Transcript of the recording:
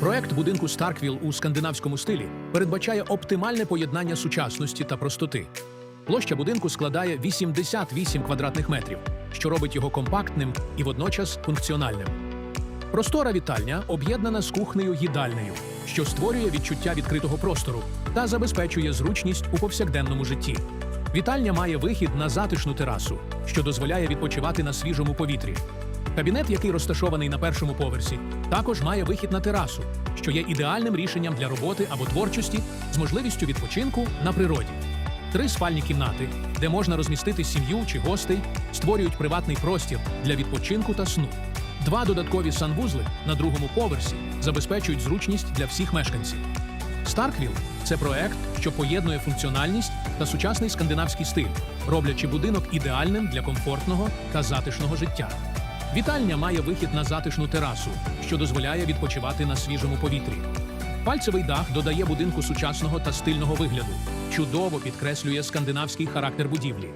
Проект будинку Старквіл у скандинавському стилі передбачає оптимальне поєднання сучасності та простоти. Площа будинку складає 88 квадратних метрів, що робить його компактним і водночас функціональним. Простора вітальня об'єднана з кухнею їдальнею, що створює відчуття відкритого простору та забезпечує зручність у повсякденному житті. Вітальня має вихід на затишну терасу, що дозволяє відпочивати на свіжому повітрі. Кабінет, який розташований на першому поверсі, також має вихід на терасу, що є ідеальним рішенням для роботи або творчості з можливістю відпочинку на природі. Три спальні кімнати, де можна розмістити сім'ю чи гостей, створюють приватний простір для відпочинку та сну. Два додаткові санвузли на другому поверсі забезпечують зручність для всіх мешканців. Старквіл це проект, що поєднує функціональність та сучасний скандинавський стиль, роблячи будинок ідеальним для комфортного та затишного життя. Вітальня має вихід на затишну терасу, що дозволяє відпочивати на свіжому повітрі. Пальцевий дах додає будинку сучасного та стильного вигляду, чудово підкреслює скандинавський характер будівлі.